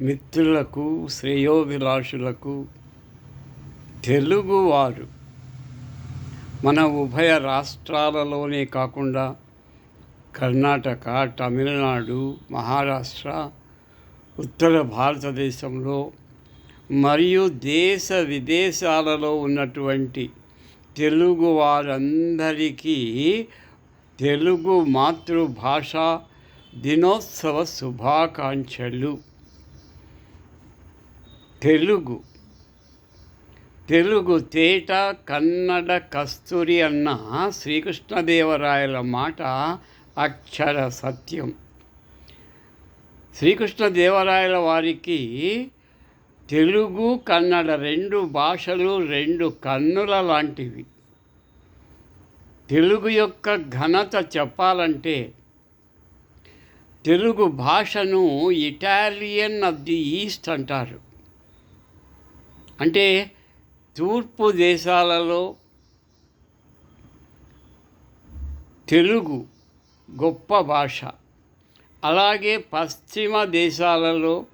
మిత్రులకు శ్రేయోభిలాషులకు తెలుగువారు. మన ఉభయ రాష్ట్రాలలోనే కాకుండా కర్ణాటక తమిళనాడు మహారాష్ట్ర ఉత్తర భారతదేశంలో మరియు దేశ విదేశాలలో ఉన్నటువంటి తెలుగు వారందరికీ తెలుగు మాతృభాష దినోత్సవ శుభాకాంక్షలు. తెలుగు. తెలుగు తేట కన్నడ కస్తూరి అన్న శ్రీకృష్ణదేవరాయల మాట అక్షర సత్యం. శ్రీకృష్ణదేవరాయల వారికి తెలుగు కన్నడ రెండు భాషలు రెండు కన్నుల లాంటివి. తెలుగు యొక్క ఘనత చెప్పాలంటే తెలుగు భాషను ఇటాలియన్ ఆఫ్ ది ఈస్ట్ అంటారు. అంటే తూర్పు దేశాలలో తెలుగు గొప్ప భాష. అలాగే పశ్చిమ దేశాలలో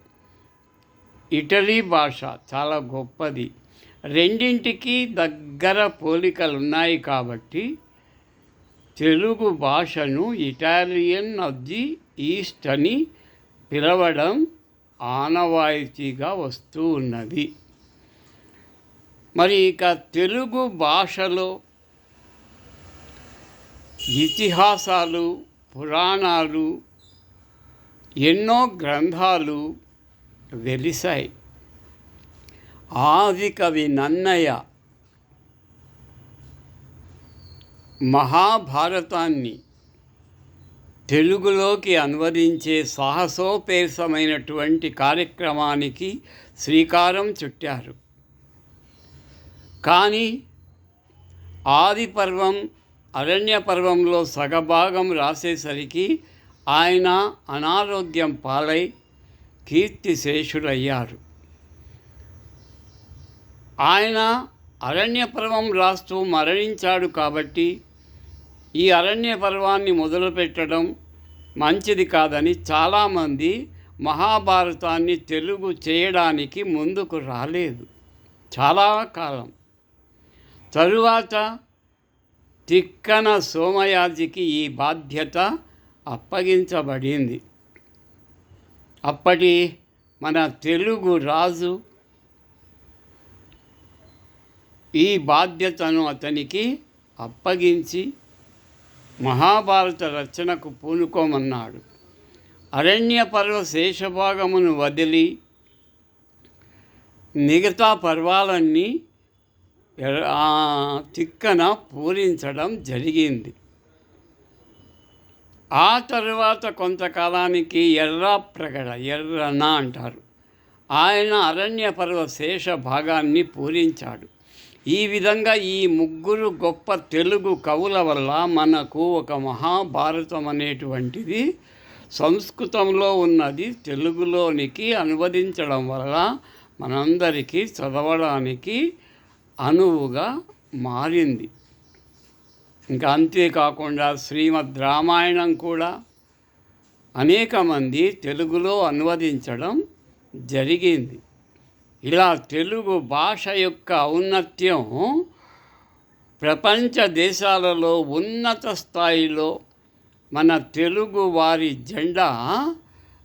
ఇటలీ భాష చాలా గొప్పది. రెండింటికి దగ్గర పోలికలు ఉన్నాయి కాబట్టి తెలుగు భాషను ఇటాలియన్ ఆఫ్ ది ఈస్ట్ అని పిలవడం ఆనవాయితీగా వస్తూ ఉన్నది. మరి ఇక తెలుగు భాషలో ఇతిహాసాలు పురాణాలు ఎన్నో గ్రంథాలు వెలిశాయి ఆది కవి నన్నయ్య మహాభారతాన్ని తెలుగులోకి అనువదించే సాహసోపేతమైనటువంటి కార్యక్రమానికి శ్రీకారం చుట్టారు. కానీ ఆది పర్వం అరణ్య పర్వంలో సగభాగం రాసేసరికి ఆయన అనారోగ్యం పాలై కీర్తిశేషుడయ్యారు. ఆయన అరణ్య పర్వం రాస్తూ మరణించాడు కాబట్టి ఈ అరణ్య పర్వాన్ని మొదలుపెట్టడం మంచిది కాదని చాలామంది మహాభారతాన్ని తెలుగు చేయడానికి ముందుకు రాలేదు. చాలా కాలం తరువాత తిక్కన సోమయాజికి ఈ బాధ్యత అప్పగించబడింది. అప్పటి మన తెలుగు రాజు ఈ బాధ్యతను అతనికి అప్పగించి మహాభారత రచనకు పూనుకోమన్నాడు. అరణ్య పర్వ శేషభాగమును వదిలి మిగతా పర్వాలన్నీ తిక్కన పూరించడం జరిగింది. ఆ తరువాత కొంతకాలానికి ఎర్ర ప్రగడ ఎర్రన అంటారు. ఆయన అరణ్య పర్వ శేష భాగాన్ని పూరించాడు. ఈ విధంగా ఈ ముగ్గురు గొప్ప తెలుగు కవుల వల్ల మనకు ఒక మహాభారతం అనేటువంటిది సంస్కృతంలో ఉన్నది. తెలుగులోనికి అనువదించడం వల్ల మనందరికీ చదవడానికి అనువుగా మారింది. ఇంకా అంతేకాకుండా శ్రీమద్ రామాయణం కూడా అనేక మంది తెలుగులో అనువదించడం జరిగింది. ఇలా తెలుగు భాష యొక్క ఔన్నత్యం ప్రపంచ దేశాలలో ఉన్నత స్థాయిలో మన తెలుగు వారి జెండా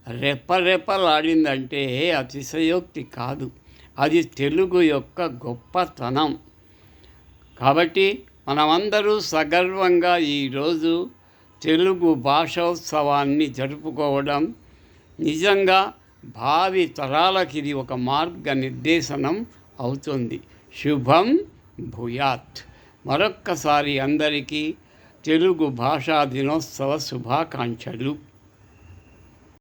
రెపరెపలాడిందంటే అతిశయోక్తి కాదు. అది తెలుగు యొక్క గొప్పతనం. కాబట్టి మనమందరూ సగర్వంగా ఈరోజు తెలుగు భాషోత్సవాన్ని జరుపుకోవడం నిజంగా భావి తరాలకి ఇది ఒక మార్గనిర్దేశనం అవుతుంది. శుభం భూయాత్. మరొక్కసారి అందరికీ తెలుగు భాషా దినోత్సవ శుభాకాంక్షలు.